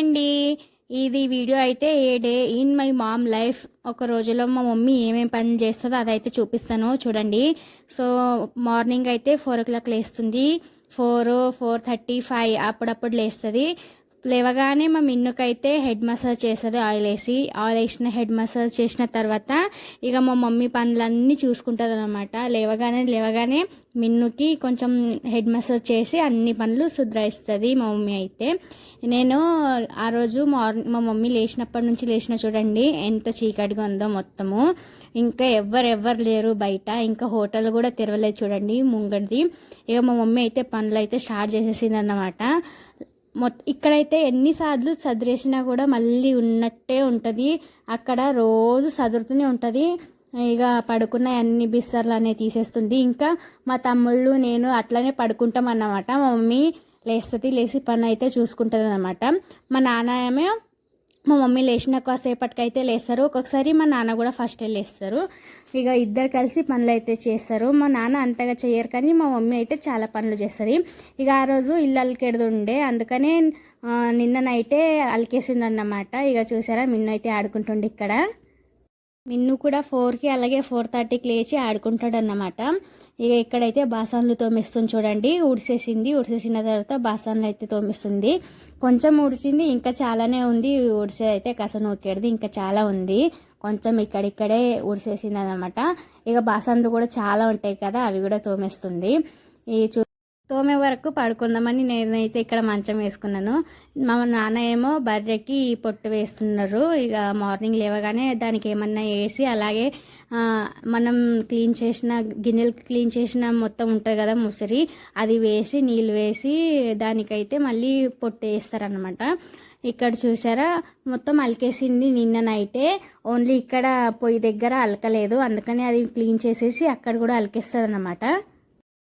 అండి. ఇది వీడియో అయితే a day in my mom life. ఒక రోజులో మా మమ్మీ ఏమేమి పని చేస్తుందో అదైతే చూపిస్తాను. చూడండి. సో మార్నింగ్ అయితే ఫోర్ ఓ క్లాక్ లేస్తుంది. ఫోర్ ఫోర్ థర్టీ ఫైవ్ అప్పుడప్పుడు లేస్తుంది. లేవగానే మా మిన్నుకైతే హెడ్ మసాజ్ చేస్తుంది ఆయిల్ వేసి. ఆయిల్ వేసిన హెడ్ మసాజ్ చేసిన తర్వాత ఇక మా మమ్మీ పనులన్నీ చూసుకుంటుంది అనమాట లేవగానే లేవగానే మిన్నుకి కొంచెం హెడ్ మసాజ్ చేసి అన్ని పనులు సుధరాయిస్తుంది మా మమ్మీ అయితే. నేను ఆ రోజు మార్నింగ్ మా మమ్మీ లేచినప్పటి నుంచి లేచిన చూడండి ఎంత చీకటిగా ఉందో మొత్తము. ఇంకా ఎవ్వరెవ్వరు లేరు బయట ఇంకా హోటల్ కూడా తెరవలేదు చూడండి ముంగడిది ఇక మా మమ్మీ అయితే పనులు అయితే స్టార్ట్ చేసేసింది అన్నమాట మొత్తం ఇక్కడైతే ఎన్నిసార్లు చదివేసినా కూడా మళ్ళీ ఉన్నట్టే ఉంటుంది. అక్కడ రోజు చదురుతూనే ఉంటుంది. ఇక పడుకున్న అన్ని బిస్సర్లు అనేవి తీసేస్తుంది. ఇంకా మా తమ్ముళ్ళు నేను అట్లనే పడుకుంటాం అన్నమాట. మా మమ్మీ లేస్తుంది లేచి పని అయితే చూసుకుంటుంది అనమాట మా నాన్న ఏమో మా మమ్మీ లేచిన కాసేపటికైతే లేస్తారు. ఒక్కొక్కసారి మా నాన్న కూడా ఫస్ట్ లేస్తారు. ఇక ఇద్దరు కలిసి పనులు అయితే చేస్తారు. మా నాన్న అంతగా చేయరు కానీ మా మమ్మీ అయితే చాలా పనులు చేస్తారు ఇక ఆ రోజు ఇల్లు అలికేది ఉండే అందుకనే నిన్న నైటే అలికేసింది అన్నమాట ఇక చూసారా మిన్ను అయితే ఆడుకుంటుండే ఇక్కడ. మిన్ను కూడా ఫోర్కి అలాగే ఫోర్ థర్టీకి లేచి ఆడుకుంటాడన్నమాట. ఇక ఇక్కడైతే బాసన్లు తోమిస్తుంది చూడండి. ఉడిసేసింది ఉడిసేసిన తర్వాత బాసన్లు అయితే తోమిస్తుంది. కొంచెం ఉడిసింది ఇంకా చాలానే ఉంది. ఉడిసే అయితే కస నొక్కేది ఇంకా చాలా ఉంది. కొంచెం ఇక్కడిక్కడే ఉడిసేసింది అనమాట ఇక బాసన్లు కూడా చాలా ఉంటాయి కదా అవి కూడా తోమేస్తుంది. ఈ చూ తోమే వరకు పడుకుందామని నేనైతే ఇక్కడ మంచం వేసుకున్నాను. మా నాన్న ఏమో బర్రెకి పొట్టు వేస్తున్నారు. ఇక మార్నింగ్ లేవగానే దానికి ఏమన్నా వేసి అలాగే మనం క్లీన్ చేసిన గిన్నెలు క్లీన్ చేసిన మొత్తం ఉంటుంది కదా ముసిరి అది వేసి నీళ్ళు వేసి దానికైతే మళ్ళీ పొట్టు వేస్తారనమాట ఇక్కడ చూసారా? మొత్తం అలికేసింది నిన్న నైటే. ఓన్లీ ఇక్కడ పొయ్యి దగ్గర అలకలేదు. అందుకని అది క్లీన్ చేసేసి అక్కడ కూడా అలికేస్తుంది అనమాట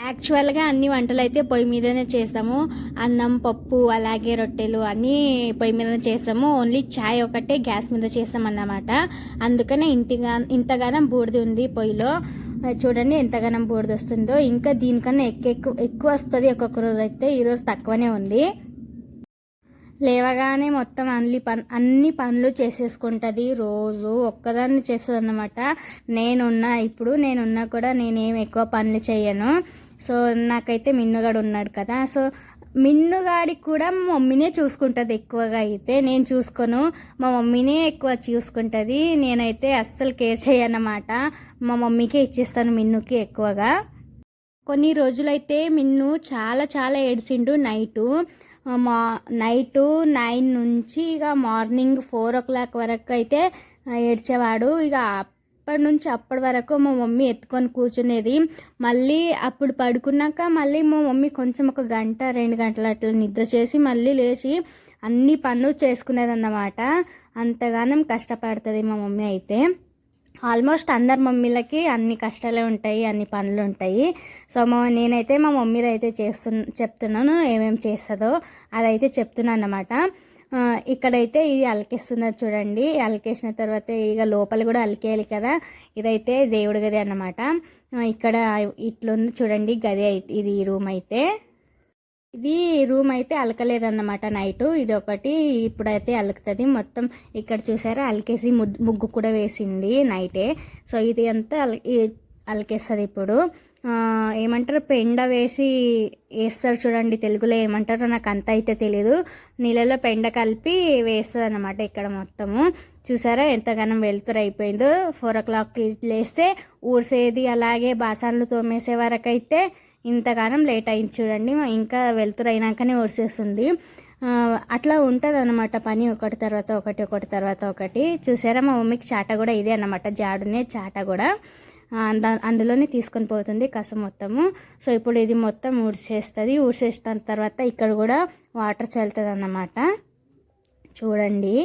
యాక్చువల్గా అన్ని వంటలు అయితే పొయ్యి మీదనే చేసాము అన్నం పప్పు అలాగే రొట్టెలు అన్నీ పొయ్యి మీదనే చేసాము ఓన్లీ ఛాయ్ ఒకటే గ్యాస్ మీద చేసామన్నమాట అందుకనే ఇంతగా ఇంతగానం బూడిది ఉంది పొయ్యిలో. చూడండి ఎంతగానం బూడిది వస్తుందో. ఇంకా దీనికన్నా ఎక్కువ ఎక్కువ వస్తుంది ఒక్కొక్క రోజు అయితే ఈరోజు తక్కువనే ఉంది. లేవగానే మొత్తం అన్ని పన్ అన్ని పనులు చేసేసుకుంటుంది. రోజు ఒక్కదాన్ని చేస్తుంది అన్నమాట నేనున్నా ఇప్పుడు నేనున్నా కూడా నేనేం ఎక్కువ పనులు చేయను సో నాకైతే మిన్నుగాడు ఉన్నాడు కదా. సో మిన్నుగాడికి కూడా మా మమ్మీనే చూసుకుంటుంది ఎక్కువగా అయితే. నేను చూసుకోను. మా మమ్మీనే ఎక్కువ చూసుకుంటుంది. నేనైతే అస్సలు కేర్ చేయనమాట. మా మమ్మీకే ఇచ్చేస్తాను మిన్నుకి ఎక్కువగా. కొన్ని రోజులైతే మిన్ను చాలా చాలా ఏడ్చిండు నైటు. మా నైటు నైన్ నుంచి ఇక మార్నింగ్ ఫోర్ ఓ క్లాక్ వరకు అయితే ఏడ్చేవాడు. ఇక అప్పటి నుంచి అప్పటి వరకు మా మమ్మీ ఎత్తుకొని కూర్చునేది. మళ్ళీ అప్పుడు పడుకున్నాక మళ్ళీ మా మమ్మీ కొంచెం ఒక గంట రెండు గంటలు అట్లా నిద్ర చేసి మళ్ళీ లేచి అన్ని పనులు చేసుకునేది అన్నమాట అంతగానం కష్టపడుతుంది మా మమ్మీ అయితే. ఆల్మోస్ట్ అందరి మమ్మీలకి అన్ని కష్టాలే ఉంటాయి అన్ని పనులు ఉంటాయి. సో మా నేనైతే మా మమ్మీది అయితే చేస్తు చెప్తున్నాను ఏమేమి చేస్తుందో అదైతే చెప్తున్నాను అన్నమాట ఇక్కడైతే ఇది అలికేస్తున్నది చూడండి. అలికేసిన తర్వాత ఇక లోపల కూడా అలికేయాలి కదా. ఇదైతే దేవుడి గది అన్నమాట. ఇక్కడ ఇట్లుంది చూడండి గది అయితే ఇది రూమ్ అయితే. ఇది రూమ్ అయితే అలకలేదన్నమాట నైట్. ఇది ఒకటి ఇప్పుడైతే అలుకుతుంది. మొత్తం ఇక్కడ చూసారా? అలికేసి ముగ్గు కూడా వేసింది నైటే. సో ఇది అంతా అలికేస్తుంది ఇప్పుడు. ఏమంటారు? పెండ వేసి వేస్తారు చూడండి తెలుగులో ఏమంటారో నాకు అంత అయితే తెలియదు నీళ్ళలో పెండ కలిపి వేస్తుంది అనమాట ఇక్కడ మొత్తము. చూసారా? ఎంతగానో వెలుతురు అయిపోయిందో. ఫోర్ ఓ క్లాక్కి లేస్తే ఊడ్సేది అలాగే బాసన్లు తోమేసే వరకు అయితే ఇంతగానం లేట్ అయింది చూడండి. ఇంకా వెలుతురు అయినాకనే ఊడ్చేస్తుంది అట్లా ఉంటుంది అనమాట పని ఒకటి తర్వాత ఒకటి ఒకటి తర్వాత ఒకటి. చూసారా? మా మమ్మీకి చాట కూడా ఇదే అనమాట జాడునే చాట కూడా. అందులోనే తీసుకొని పోతుంది కస మొత్తము. సో ఇప్పుడు ఇది మొత్తం ఊడ్చేస్తుంది. ఊడ్చేసిన తర్వాత ఇక్కడ కూడా వాటర్ చల్లుతుంది అన్నమాట చూడండి.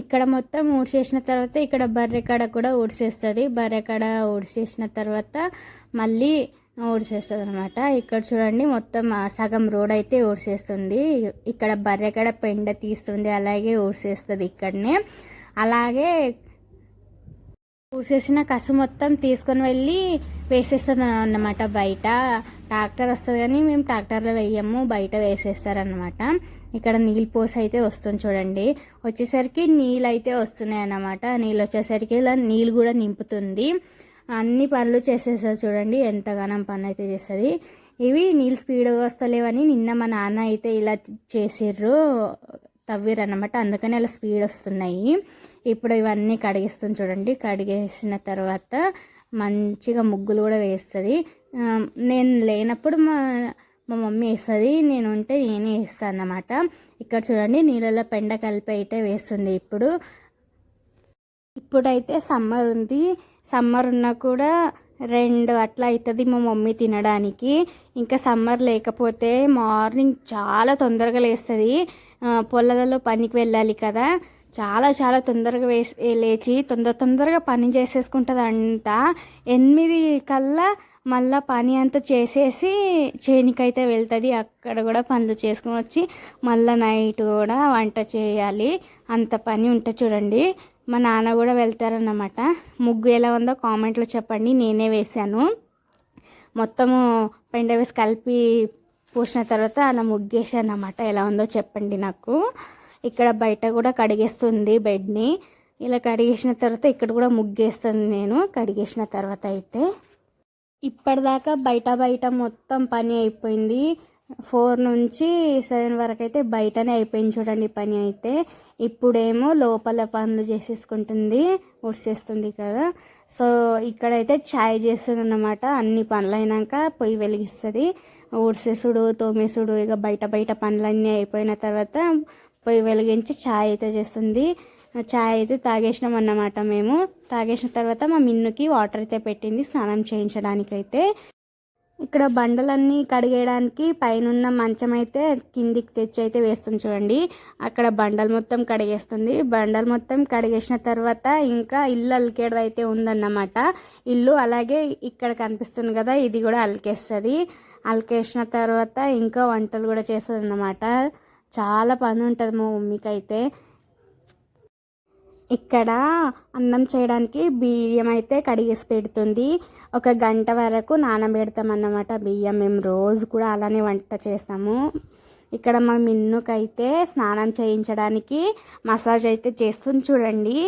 ఇక్కడ మొత్తం ఊడ్చేసిన తర్వాత ఇక్కడ బర్రెకాడ కూడా ఊడ్చేస్తుంది. బర్రెకాడ ఊడ్చేసిన తర్వాత మళ్ళీ ఊడ్చేస్తుంది అనమాట ఇక్కడ చూడండి మొత్తం సగం రోడ్ అయితే ఊడ్చేస్తుంది. ఇక్కడ బర్రెకాడ పెండ తీస్తుంది. అలాగే ఊడ్చేస్తుంది ఇక్కడనే. అలాగే పూసేసిన కసు మొత్తం తీసుకొని వెళ్ళి వేసేస్తుంది అన్నమాట బయట. ట్రాక్టర్ వస్తుంది కానీ మేము ట్రాక్టర్లో వేయము బయట వేసేస్తారనమాట ఇక్కడ నీళ్ళు పోసి అయితే వస్తుంది చూడండి. వచ్చేసరికి నీళ్ళు అయితే వస్తున్నాయి అన్నమాట నీళ్ళు వచ్చేసరికి ఇలా నీళ్ళు కూడా నింపుతుంది. అన్ని పనులు చేసేస్తుంది చూడండి ఎంతగానం పని అయితే చేస్తుంది. ఇవి నీళ్ళు స్పీడ్గా వస్తలేవని నిన్న మా నాన్న అయితే ఇలా చేసిర్రు తవ్విర్రు అనమాట అందుకని అలా స్పీడ్ వస్తున్నాయి. ఇప్పుడు ఇవన్నీ కడిగిస్తుంది చూడండి. కడిగేసిన తర్వాత మంచిగా ముగ్గులు కూడా వేస్తుంది. నేను లేనప్పుడు మా మా మమ్మీ వేస్తుంది నేను ఉంటే నేనే వేస్తాను అన్నమాట. ఇక్కడ చూడండి నీళ్ళలో పెండ కలిపి అయితే వేస్తుంది ఇప్పుడు. ఇప్పుడైతే సమ్మర్ ఉంది. సమ్మర్ ఉన్నా కూడా రెండు అట్లా అవుతుంది మా మమ్మీ తినడానికి. ఇంకా సమ్మర్ లేకపోతే మార్నింగ్ చాలా తొందరగా లేస్తుంది. పొలాలలో పనికి వెళ్ళాలి కదా. చాలా చాలా తొందరగా వేసి లేచి తొందర తొందరగా పని చేసేసుకుంటుంది అంతా ఎనిమిది కల్లా మళ్ళా పని అంతా చేసేసి చేనికైతే వెళ్తుంది. అక్కడ కూడా పనులు చేసుకుని వచ్చి మళ్ళీ నైట్ కూడా వంట చేయాలి. అంత పని ఉంటుంది చూడండి. మా నాన్న కూడా వెళ్తారన్నమాట. ముగ్గు ఎలా ఉందో కామెంట్లో చెప్పండి. నేనే వేశాను. మొత్తము పెండ వేసి కలిపి పూసిన తర్వాత అలా ముగ్గేసాను అన్నమాట ఎలా ఉందో చెప్పండి నాకు. ఇక్కడ బయట కూడా కడిగేస్తుంది బెడ్ని. ఇలా కడిగేసిన తర్వాత ఇక్కడ కూడా ముగ్గేస్తుంది నేను కడిగేసిన తర్వాత అయితే. ఇప్పటిదాకా బయట బయట మొత్తం పని అయిపోయింది. ఫోర్ నుంచి సెవెన్ వరకు అయితే బయటనే అయిపోయింది చూడండి పని అయితే. ఇప్పుడేమో లోపల పనులు చేసేసుకుంటుంది ఉడిసేస్తుంది కదా. సో ఇక్కడైతే ఛాయ్ చేస్తుంది అన్నమాట అన్ని పనులు అయినాక పొయ్యి వెలిగిస్తుంది. ఉడిసేసుడు తోమేసుడు ఇక బయట బయట పనులన్నీ అయిపోయిన తర్వాత పొయ్యి వెలిగించి ఛాయ్ అయితే చేస్తుంది. ఛాయ్ అయితే తాగేసినాం అన్నమాట మేము. తాగేసిన తర్వాత మా మిన్నుకి వాటర్ అయితే పెట్టింది స్నానం చేయించడానికి అయితే ఇక్కడ బండలన్నీ కడిగేయడానికి పైన మంచం అయితే కిందికి తెచ్చి అయితే వేస్తుంది చూడండి. అక్కడ బండలు మొత్తం కడిగేస్తుంది. బండలు మొత్తం కడిగేసిన తర్వాత ఇంకా ఇల్లు అలికేది అయితే ఉందన్నమాట. ఇల్లు అలాగే ఇక్కడ కనిపిస్తుంది కదా ఇది కూడా అలికేస్తుంది. అలికేసిన తర్వాత ఇంకా వంటలు కూడా చేస్తుంది అన్నమాట చాలా పని ఉంటుంది మా మమ్మీకి అయితే ఇక్కడ అన్నం చేయడానికి బియ్యం అయితే కడిగేసి పెడుతుంది. ఒక గంట వరకు నానబెడతాం అన్నమాట బియ్యం. మేము రోజు కూడా అలానే వంట చేస్తాము. ఇక్కడ మా మిన్నుకైతే స్నానం చేయించడానికి మసాజ్ అయితే చేస్తుంది చూడండి.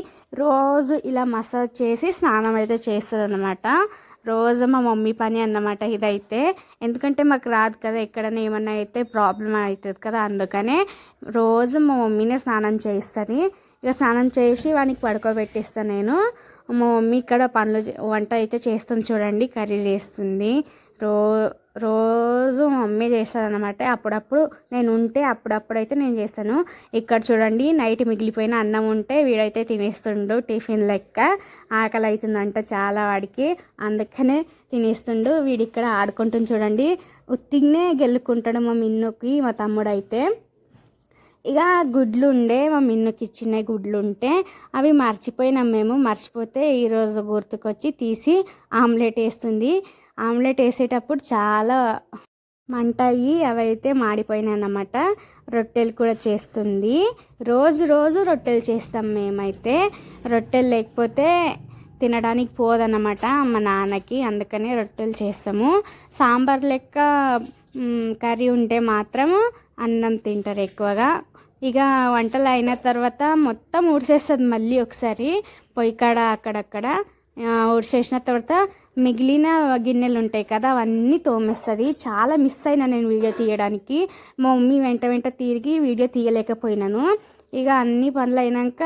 రోజు ఇలా మసాజ్ చేసి స్నానం అయితే చేస్తుంది అనమాట రోజు మా మమ్మీ పని అన్నమాట ఇదైతే. ఎందుకంటే మాకు రాదు కదా ఎక్కడైనా ఏమన్నా అయితే ప్రాబ్లం అవుతుంది కదా అందుకనే రోజు మా మమ్మీనే స్నానం చేయిస్తుంది. ఇక స్నానం చేసి వానికి పడుకోబెట్టిస్తాను నేను. మా మమ్మీ ఇక్కడ పనులు చే- వంట అయితే చేస్తుంది చూడండి కర్రీ చేస్తుంది. రో రోజు మా మమ్మీ చేస్తుంది అనమాట అప్పుడప్పుడు నేను ఉంటే అప్పుడప్పుడు అయితే నేను చేస్తాను. ఇక్కడ చూడండి నైట్ మిగిలిపోయిన అన్నం ఉంటే వీడైతే తినేస్తుండు టిఫిన్ లెక్క. ఆకలి అవుతుందంట చాలా వాడికి. అందుకనే తినేస్తుండు. వీడి ఇక్కడ ఆడుకుంటుంది చూడండి. ఉత్తిగ్నే గెలుక్కుంటాడు మా మిన్నుకి మా తమ్ముడు అయితే ఇక గుడ్లు ఉండే మా మిన్నుకి ఇచ్చిన గుడ్లు ఉంటే అవి మర్చిపోయినాం మేము. మర్చిపోతే ఈరోజు గుర్తుకొచ్చి తీసి ఆమ్లెట్ వేస్తుంది. ఆమ్లెట్ వేసేటప్పుడు చాలా మంట అయ్యి అవైతే మాడిపోయినాయి అన్నమాట రొట్టెలు కూడా చేస్తుంది. రోజు రోజు రొట్టెలు చేస్తాం మేమైతే. రొట్టెలు లేకపోతే తినడానికి పోదన్నమాట మా నాన్నకి. అందుకనే రొట్టెలు చేస్తాము. సాంబార్ లెక్క కర్రీ ఉంటే మాత్రం అన్నం తింటారు ఎక్కువగా. ఇక వంటలు అయిన తర్వాత మొత్తం ఊడ్చేస్తుంది మళ్ళీ ఒకసారి. పొయ్యి కాడ అక్కడక్కడ ఉడిసేసిన ఊడ్చేసిన తర్వాత మిగిలిన గిన్నెలు ఉంటాయి కదా అవన్నీ తోమేస్తుంది. చాలా మిస్ అయినా నేను వీడియో తీయడానికి. మా మమ్మీ వెంట వెంట తిరిగి వీడియో తీయలేకపోయినాను. ఇక అన్ని పనులు అయినాక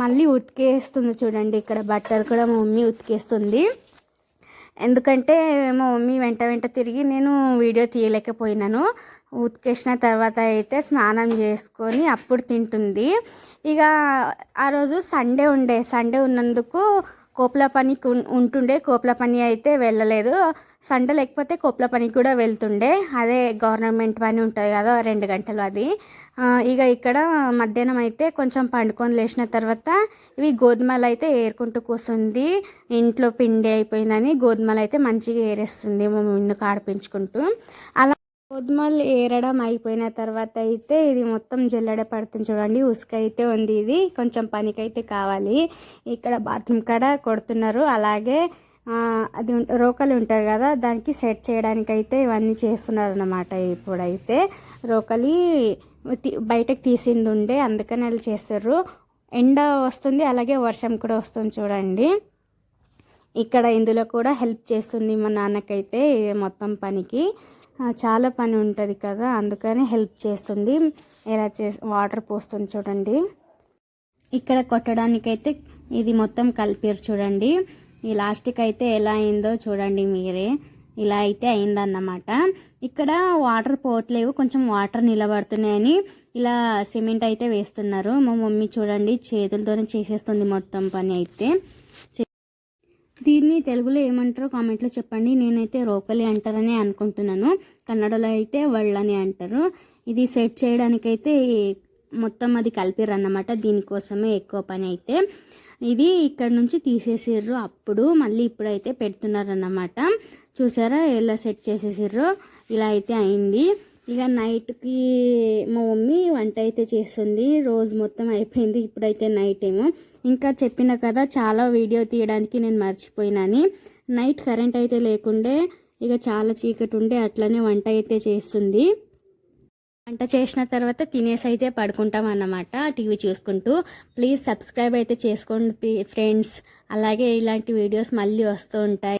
మళ్ళీ ఉతికేస్తుంది చూడండి. ఇక్కడ బట్టలు కూడా మా మమ్మీ ఉతికేస్తుంది. ఎందుకంటే మా మమ్మీ వెంట వెంట తిరిగి నేను వీడియో తీయలేకపోయినాను. ఉతికేసిన తర్వాత అయితే స్నానం చేసుకొని అప్పుడు తింటుంది. ఇక ఆ రోజు సండే ఉండే. సండే ఉన్నందుకు కోప్ల పనికి ఉం- ఉంటుండే. కోప్ల పని అయితే వెళ్ళలేదు. సండ లేకపోతే కోప్ల పనికి కూడా వెళ్తుండే. అదే గవర్నమెంట్ పని ఉంటుంది కదా రెండు గంటలు అది. ఇక ఇక్కడ మధ్యాహ్నం అయితే కొంచెం పండుకొని లేచిన తర్వాత ఇవి గోధుమలు అయితే ఏరుకుంటూ కూర్చుంది ఇంట్లో పిండి అయిపోయిందని గోధుమలు అయితే మంచిగా ఏరేస్తుంది. మేము మిన్నుకు ఆడిపించుకుంటూ. అలా గోధుమలు ఏరడం అయిపోయిన తర్వాత అయితే ఇది మొత్తం జల్లెడ పడుతుంది చూడండి. ఉసుక అయితే ఉంది ఇది. కొంచెం పనికైతే కావాలి. ఇక్కడ బాత్రూమ్ కాడ కొడుతున్నారు. అలాగే అది ఉం- రోకలి ఉంటుంది కదా దానికి సెట్ చేయడానికి అయితే ఇవన్నీ చేస్తున్నారు అన్నమాట ఇప్పుడైతే. రోకలి బయటకు తీసింది ఉండే అందుకని వాళ్ళు చేస్తారు ఎండ వస్తుంది అలాగే వర్షం కూడా వస్తుంది చూడండి. ఇక్కడ ఇందులో కూడా హెల్ప్ చేస్తుంది మా నాన్నకైతే ఇది మొత్తం పనికి. చాలా పని ఉంటుంది కదా అందుకని హెల్ప్ చేస్తుంది. ఎలా చే వాటర్ పోస్తుంది చూడండి. ఇక్కడ కొట్టడానికైతే ఇది మొత్తం కలిపారు చూడండి. ఈ లాస్ట్కి అయితే ఎలా అయిందో చూడండి మీరే. ఇలా అయితే అయిందన్నమాట. ఇక్కడ వాటర్ పోవట్లేవు కొంచెం వాటర్ నిలబడుతున్నాయని ఇలా సిమెంట్ అయితే వేస్తున్నారు. మా మమ్మీ చూడండి చేతులతోనే చేసేస్తుంది మొత్తం పని అయితే. దీన్ని తెలుగులో ఏమంటారో కామెంట్లో చెప్పండి. నేనైతే రోకలి అంటారని అనుకుంటున్నాను. కన్నడలో అయితే వళ్ళని అంటారు. ఇది సెట్ చేయడానికైతే మొత్తం అది కలిపిర్రు దీనికోసమే ఎక్కువ పని అయితే. ఇది ఇక్కడ నుంచి తీసేసిర్రు అప్పుడు. మళ్ళీ ఇప్పుడైతే పెడుతున్నారన్నమాట. చూసారా? ఎలా సెట్ చేసేసిర్రు? ఇలా అయితే అయింది. ఇక నైట్కి మా మమ్మీ వంట అయితే చేస్తుంది. రోజు మొత్తం అయిపోయింది. ఇప్పుడైతే నైట్ ఏమో. ఇంకా చెప్పిన కదా చాలా వీడియో తీయడానికి నేను మర్చిపోయినాని. నైట్ కరెంట్ అయితే లేకుండే ఇక చాలా చీకటి ఉండే అట్లనే వంట అయితే చేస్తుంది. వంట చేసిన తర్వాత తినేసి అయితే పడుకుంటాం అన్నమాట. టీవీ చూసుకుంటూ. ప్లీజ్ సబ్స్క్రైబ్ అయితే చేసుకోండి ఫ్రెండ్స్. అలాగే ఇలాంటి వీడియోస్ మళ్ళీ వస్తూ ఉంటాయి.